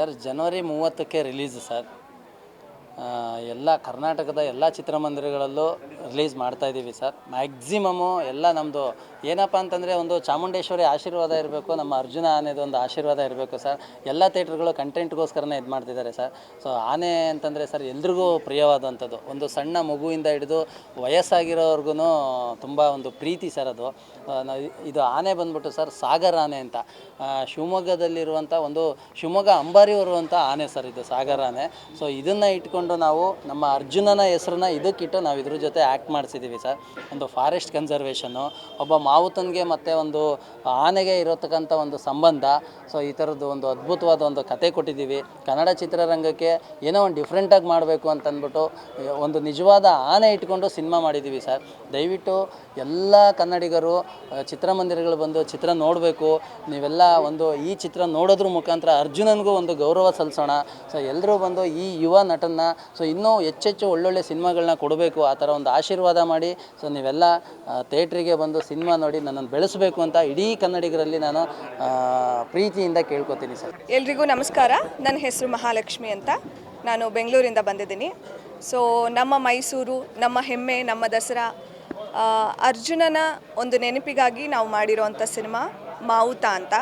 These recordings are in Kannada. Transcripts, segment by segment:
ಸರ್ ಜನವರಿ ಮೂವತ್ತಕ್ಕೆ ರಿಲೀಸ್ ಸರ್. ಎಲ್ಲ ಕರ್ನಾಟಕದ ಎಲ್ಲ ಚಿತ್ರಮಂದಿರಗಳಲ್ಲೂ ರಿಲೀಸ್ ಮಾಡ್ತಾ ಇದ್ದೀವಿ ಸರ್. ಮ್ಯಾಕ್ಸಿಮಮ್ಮು ಎಲ್ಲ ನಮ್ಮದು ಏನಪ್ಪ ಅಂತಂದರೆ ಒಂದು ಚಾಮುಂಡೇಶ್ವರಿ ಆಶೀರ್ವಾದ ಇರಬೇಕು, ನಮ್ಮ ಅರ್ಜುನ ಆನೆದು ಒಂದು ಆಶೀರ್ವಾದ ಇರಬೇಕು ಸರ್. ಎಲ್ಲ ಥಿಯೇಟ್ರ್ಗಳು ಕಂಟೆಂಟ್ಗೋಸ್ಕರನೇ ಇದು ಮಾಡ್ತಿದ್ದಾರೆ ಸರ್. ಸೊ ಆನೆ ಅಂತಂದರೆ ಸರ್ ಎಲ್ರಿಗೂ ಪ್ರಿಯವಾದಂಥದ್ದು. ಒಂದು ಸಣ್ಣ ಮಗುವಿಂದ ಹಿಡಿದು ವಯಸ್ಸಾಗಿರೋರ್ಗು ತುಂಬ ಒಂದು ಪ್ರೀತಿ ಸರ್ ಅದು. ಇದು ಆನೆ ಬಂದ್ಬಿಟ್ಟು ಸರ್ ಸಾಗರ ಆನೆ ಅಂತ. ಶಿವಮೊಗ್ಗದಲ್ಲಿರುವಂಥ ಒಂದು ಶಿವಮೊಗ್ಗ ಅಂಬಾರಿ ಬರುವಂಥ ಆನೆ ಸರ್ ಇದು ಸಾಗರ ಆನೆ. ಸೊ ಇದನ್ನು ಇಟ್ಕೊಂಡು ನಾವು ನಮ್ಮ ಅರ್ಜುನನ ಹೆಸರನ್ನ ಇದಕ್ಕಿಟ್ಟು ನಾವು ಇದ್ರ ಜೊತೆ ಆ್ಯಕ್ಟ್ ಮಾಡಿಸಿದ್ದೀವಿ ಸರ್. ಒಂದು ಫಾರೆಸ್ಟ್ ಕನ್ಸರ್ವೇಷನ್ನು ಒಬ್ಬ ಮಾವುತನಿಗೆ ಮತ್ತು ಒಂದು ಆನೆಗೆ ಇರತಕ್ಕಂಥ ಒಂದು ಸಂಬಂಧ. ಸೊ ಈ ಥರದ್ದು ಒಂದು ಅದ್ಭುತವಾದ ಒಂದು ಕತೆ ಕೊಟ್ಟಿದ್ದೀವಿ ಕನ್ನಡ ಚಿತ್ರರಂಗಕ್ಕೆ ಏನೋ ಒಂದು ಡಿಫ್ರೆಂಟಾಗಿ ಮಾಡಬೇಕು ಅಂತಂದ್ಬಿಟ್ಟು ಒಂದು ನಿಜವಾದ ಆನೆ ಇಟ್ಕೊಂಡು ಸಿನಿಮಾ ಮಾಡಿದ್ದೀವಿ ಸರ್. ದಯವಿಟ್ಟು ಎಲ್ಲ ಕನ್ನಡಿಗರು, ಚಿತ್ರಮಂದಿರಗಳು ಬಂದು ಚಿತ್ರ ನೋಡಬೇಕು. ನೀವೆಲ್ಲ ಒಂದು ಈ ಚಿತ್ರ ನೋಡೋದ್ರ ಮುಖಾಂತರ ಅರ್ಜುನನಿಗೂ ಒಂದು ಗೌರವ ಸಲ್ಲಿಸೋಣ ಸೊ ಎಲ್ಲರೂ ಬಂದು ಈ ಯುವ ನಟನ್ನ ಸೊ ಇನ್ನೂ ಹೆಚ್ಚೆಚ್ಚು ಒಳ್ಳೊಳ್ಳೆ ಸಿನಿಮಾಗಳನ್ನ ಕೊಡಬೇಕು, ಆ ಥರ ಒಂದು ಆಶೀರ್ವಾದ ಮಾಡಿ. ಸೊ ನೀವೆಲ್ಲ ಥಿಯೇಟ್ರಿಗೆ ಬಂದು ಸಿನಿಮಾ ನೋಡಿ ನನ್ನನ್ನು ಬೆಳೆಸಬೇಕು ಅಂತ ಇಡೀ ಕನ್ನಡಿಗರಲ್ಲಿ ನಾನು ಪ್ರೀತಿಯಿಂದ ಕೇಳ್ಕೊತೀನಿ ಸರ್. ಎಲ್ರಿಗೂ ನಮಸ್ಕಾರ. ನನ್ನ ಹೆಸರು ಮಹಾಲಕ್ಷ್ಮಿ ಅಂತ. ನಾನು ಬೆಂಗಳೂರಿಂದ ಬಂದಿದ್ದೀನಿ. ಸೊ ನಮ್ಮ ಮೈಸೂರು, ನಮ್ಮ ಹೆಮ್ಮೆ, ನಮ್ಮ ದಸರಾ ಅರ್ಜುನನ ಒಂದು ನೆನಪಿಗಾಗಿ ನಾವು ಮಾಡಿರೋವಂಥ ಸಿನಿಮಾ, ಮಾವುತ ಅಂತ.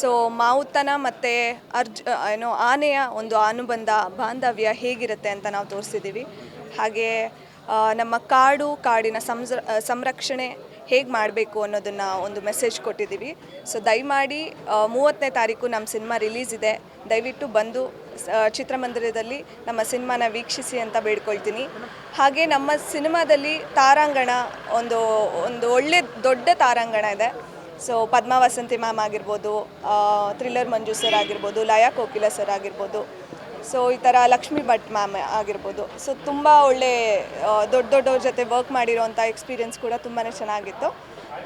ಸೊ ಮಾವುತನ ಮತ್ತು ಅರ್ಜ್ ಏನು, ಆನೆಯ ಒಂದು ಅನುಬಂಧ, ಬಾಂಧವ್ಯ ಹೇಗಿರುತ್ತೆ ಅಂತ ನಾವು ತೋರಿಸಿದ್ದೀವಿ. ಹಾಗೆ ನಮ್ಮ ಕಾಡು, ಕಾಡಿನ ಸಂಸ್ರ ಸಂರಕ್ಷಣೆ ಹೇಗೆ ಮಾಡಬೇಕು ಅನ್ನೋದನ್ನು ಒಂದು ಮೆಸೇಜ್ ಕೊಟ್ಟಿದ್ದೀವಿ. ಸೊ ದಯಮಾಡಿ ಮೂವತ್ತನೇ ತಾರೀಕು ನಮ್ಮ ಸಿನಿಮಾ ರಿಲೀಸ್ ಇದೆ. ದಯವಿಟ್ಟು ಬಂದು ಚಿತ್ರಮಂದಿರದಲ್ಲಿ ನಮ್ಮ ಸಿನಿಮಾನ ವೀಕ್ಷಿಸಿ ಅಂತ ಬೇಡ್ಕೊಳ್ತೀನಿ. ಹಾಗೆ, ನಮ್ಮ ಸಿನಿಮಾದಲ್ಲಿ ತಾರಾಂಗಣ ಒಂದು ಒಂದು ಒಳ್ಳೆ ದೊಡ್ಡ ತಾರಾಂಗಣ ಇದೆ. ಸೊ ಪದ್ಮಾ ವಸಂತಿ ಮ್ಯಾಮ್ ಆಗಿರ್ಬೋದು ಥ್ರಿಲ್ಲರ್ ಮಂಜು ಸರ್ ಆಗಿರ್ಬೋದು, ಲಯಾ ಕೋಕಿಲ ಸರ್ ಆಗಿರ್ಬೋದು. ಸೊ ಈ ಥರ ಲಕ್ಷ್ಮಿ ಭಟ್ ಮ್ಯಾಮ್ ಆಗಿರ್ಬೋದು. ಸೊ ತುಂಬ ಒಳ್ಳೆ ದೊಡ್ಡ ದೊಡ್ಡವ್ರ ಜೊತೆ ವರ್ಕ್ ಮಾಡಿರೋಂಥ ಎಕ್ಸ್ಪೀರಿಯೆನ್ಸ್ ಕೂಡ ತುಂಬಾ ಚೆನ್ನಾಗಿತ್ತು.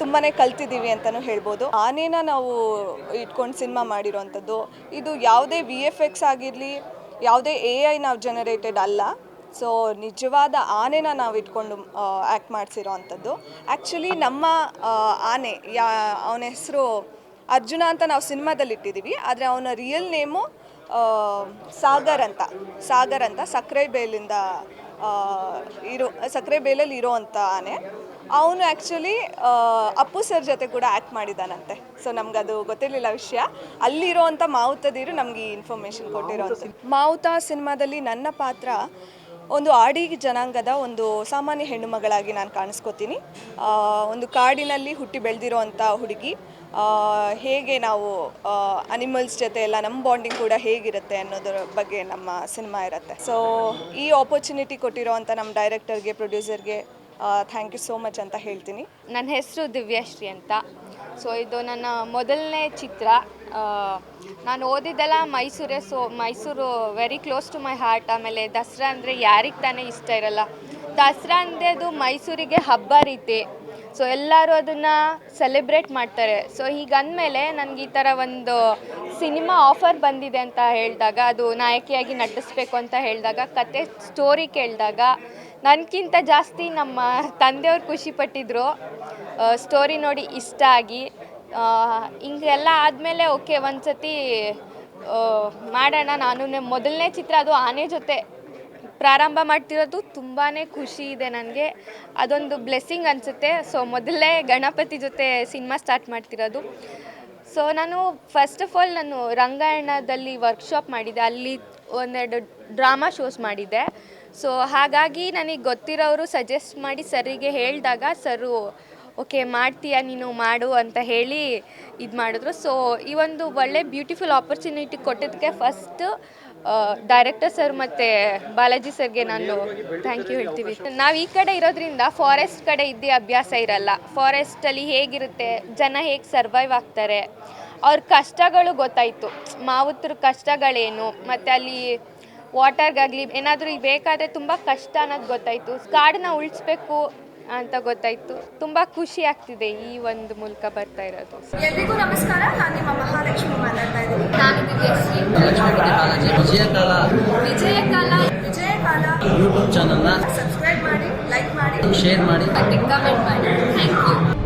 ತುಂಬಾ ಕಲ್ತಿದ್ದೀವಿ ಅಂತಲೂ ಹೇಳ್ಬೋದು. ಆನೇನ ನಾವು ಇಟ್ಕೊಂಡು ಸಿನಿಮಾ ಮಾಡಿರೋವಂಥದ್ದು, ಇದು ಯಾವುದೇ ವಿ ಎಫ್ ಎಕ್ಸ್ ಆಗಿರಲಿ, ಯಾವುದೇ ಎ ಐ ನಾವು ಜನರೇಟೆಡ್ ಅಲ್ಲ. ಸೊ ನಿಜವಾದ ಆನೆನ ನಾವು ಇಟ್ಕೊಂಡು ಆ್ಯಕ್ಟ್ ಮಾಡಿಸಿರೋ ಅಂಥದ್ದು. ಆ್ಯಕ್ಚುಲಿ ನಮ್ಮ ಆನೆ ಯಾ ಅವನ ಹೆಸರು ಅರ್ಜುನ ಅಂತ ನಾವು ಸಿನಿಮಾದಲ್ಲಿ ಇಟ್ಟಿದ್ದೀವಿ ಆದರೆ ಅವನ ರಿಯಲ್ ನೇಮು ಸಾಗರ್ ಅಂತ ಸಾಗರ್ ಅಂತ ಸಕ್ಕರೆ ಬೇಲಿಂದ ಇರೋ ಸಕ್ಕರೆ ಬೇಲಲ್ಲಿ ಇರೋ ಅಂಥ ಆನೆ. ಅವನು ಆ್ಯಕ್ಚುಲಿ ಅಪ್ಪು ಸರ್ ಜೊತೆ ಕೂಡ ಆ್ಯಕ್ಟ್ ಮಾಡಿದ್ದಾನಂತೆ ಸೊ ಅದು ಗೊತ್ತಿರಲಿಲ್ಲ ವಿಷಯ. ಅಲ್ಲಿರೋವಂಥ ಮಾವುತದಿರು ನಮ್ಗೆ ಈ ಇನ್ಫಾರ್ಮೇಷನ್ ಕೊಟ್ಟಿರೋ ಮಾವುತ ಸಿನಿಮಾದಲ್ಲಿ ನನ್ನ ಪಾತ್ರ ಒಂದು ಆಡಿ ಜನಾಂಗದ ಒಂದು ಸಾಮಾನ್ಯ ಹೆಣ್ಣು ಮಗಳಾಗಿ ನಾನು ಕಾಣಿಸ್ಕೋತೀನಿ. ಒಂದು ಕಾಡಿನಲ್ಲಿ ಹುಟ್ಟಿ ಬೆಳೆದಿರೋ ಅಂಥ ಹುಡುಗಿ ಹೇಗೆ ನಾವು ಅನಿಮಲ್ಸ್ ಜೊತೆ ಎಲ್ಲ ನಮ್ಮ ಬಾಂಡಿಂಗ್ ಕೂಡ ಹೇಗಿರುತ್ತೆ ಅನ್ನೋದ್ರ ಬಗ್ಗೆ ನಮ್ಮ ಸಿನಿಮಾ ಇರುತ್ತೆ. ಸೊ ಈ ಆಪರ್ಚುನಿಟಿ ಕೊಟ್ಟಿರೋ ಅಂಥ ನಮ್ಮ ಡೈರೆಕ್ಟರ್ಗೆ ಪ್ರೊಡ್ಯೂಸರ್ಗೆ ಥ್ಯಾಂಕ್ ಯು ಸೋ ಮಚ್ ಅಂತ ಹೇಳ್ತೀನಿ. ನನ್ನ ಹೆಸರು ದಿವ್ಯಶ್ರೀ ಅಂತ. ಸೊ ಇದು ನನ್ನ ಮೊದಲನೇ ಚಿತ್ರ. ನಾನು ಓದಿದ್ದೆಲ್ಲ ಮೈಸೂರೇ, so Mysuru very close to my heart ಆಮೇಲೆ ದಸರಾ ಅಂದರೆ ಯಾರಿಗೆ ತಾನೇ ಇಷ್ಟ ಇರಲ್ಲ. ದಸರಾ ಅಂದರೆ ಅದು ಮೈಸೂರಿಗೆ ಹಬ್ಬ ರೀತಿ. ಸೊ ಎಲ್ಲರೂ ಅದನ್ನು ಸೆಲೆಬ್ರೇಟ್ ಮಾಡ್ತಾರೆ. ಸೊ ಹೀಗಂದಮೇಲೆ ನನಗೆ ಈ ಥರ ಒಂದು ಸಿನಿಮಾ ಆಫರ್ ಬಂದಿದೆ ಅಂತ ಹೇಳಿದಾಗ, ಅದು ನಾಯಕಿಯಾಗಿ ನಟಿಸ್ಬೇಕು ಅಂತ ಹೇಳಿದಾಗ, ಕತೆ ಸ್ಟೋರಿ ಕೇಳಿದಾಗ ನನಗಿಂತ ಜಾಸ್ತಿ ನಮ್ಮ ತಂದೆಯವ್ರು ಖುಷಿಪಟ್ಟಿದ್ರು ಸ್ಟೋರಿ ನೋಡಿ ಇಷ್ಟ ಆಗಿ. ಹಿಂಗೆಲ್ಲ ಆದಮೇಲೆ, ಓಕೆ ಒಂದು ಸತಿ ಮಾಡೋಣ ನಾನು ಮೊದಲನೇ ಚಿತ್ರ ಅದು ಆನೆ ಜೊತೆ ಪ್ರಾರಂಭ ಮಾಡ್ತಿರೋದು ತುಂಬಾ ಖುಷಿ ಇದೆ ನನಗೆ. ಅದೊಂದು ಬ್ಲೆಸ್ಸಿಂಗ್ ಅನಿಸುತ್ತೆ. ಸೊ ಮೊದಲೇ ಗಣಪತಿ ಜೊತೆ ಸಿನಿಮಾ ಸ್ಟಾರ್ಟ್ ಮಾಡ್ತಿರೋದು. ಸೊ ನಾನು ಫಸ್ಟ್ ಆಫ್ ಆಲ್ ನಾನು ರಂಗಾಯಣದಲ್ಲಿ ವರ್ಕ್ಶಾಪ್ ಮಾಡಿದೆ. ಅಲ್ಲಿ ಒಂದೆರಡು ಡ್ರಾಮಾ ಶೋಸ್ ಮಾಡಿದ್ದೆ ಸೊ ಹಾಗಾಗಿ ನನಗೆ ಗೊತ್ತಿರೋರು ಸಜೆಸ್ಟ್ ಮಾಡಿ ಸರಿಗೆ ಹೇಳಿದಾಗ ಸರು ಓಕೆ, ಮಾಡ್ತೀಯಾ ನೀನು? ಮಾಡು ಅಂತ ಹೇಳಿ ಇದು ಮಾಡಿದ್ರು. ಸೊ ಈ ಒಂದು ಒಳ್ಳೆ ಬ್ಯೂಟಿಫುಲ್ ಆಪರ್ಚುನಿಟಿ ಕೊಟ್ಟಿದ್ದಕ್ಕೆ ಫಸ್ಟ್ ಡೈರೆಕ್ಟರ್ ಸರ್ ಮತ್ತು ಬಾಲಾಜಿ ಸರ್ಗೆ ನಾನು ಥ್ಯಾಂಕ್ ಯು ಹೇಳ್ತೀವಿ. ನಾವು ಈ ಕಡೆ ಇರೋದ್ರಿಂದ ಫಾರೆಸ್ಟ್ ಕಡೆ ಇದ್ದೇ ಅಭ್ಯಾಸ ಇರಲ್ಲ. ಫಾರೆಸ್ಟಲ್ಲಿ ಹೇಗಿರುತ್ತೆ? ಜನ ಹೇಗೆ ಸರ್ವೈವ್ ಆಗ್ತಾರೆ? ಅವ್ರ ಕಷ್ಟಗಳು ಗೊತ್ತಾಯಿತು. ಮಾವುತ್ರ ಕಷ್ಟಗಳೇನು? ಮತ್ತು ಅಲ್ಲಿ ವಾಟರ್ಗಾಗಲಿ ಏನಾದರೂ ಬೇಕಾದರೆ ತುಂಬ ಕಷ್ಟ ಅನ್ನೋದು ಗೊತ್ತಾಯಿತು. ಕಾಡನ್ನ ಉಳಿಸ್ಬೇಕು. ಅಂತ ಗೊತ್ತಾಯ್ತು. ತುಂಬಾ ಖುಷಿ ಆಗ್ತಿದೆ ಈ ಒಂದು ಮೂಲಕ ಬರ್ತಾ ಇರೋದು. ಎಲ್ರಿಗೂ ನಮಸ್ಕಾರ. ನಾನು ನಿಮ್ಮ ಮಹಾಲಕ್ಷ್ಮಿ ಮಾತಾಡ್ತಾ ಇದ್ದೀನಿ. ನಾನು ದಿವ್ಯಶ್ರೀ ವಿಜಯಕಾಲ. ವಿಜಯಕಾಲ. ವಿಜಯಕಾಲ. ಯೂಟ್ಯೂಬ್ ಚಾನಲ್ನ ಸಬ್ಸ್ಕ್ರೈಬ್ ಮಾಡಿ ಲೈಕ್ ಮಾಡಿ. ಶೇರ್ ಮಾಡಿ. ಕಮೆಂಟ್ ಮಾಡಿ. Thank you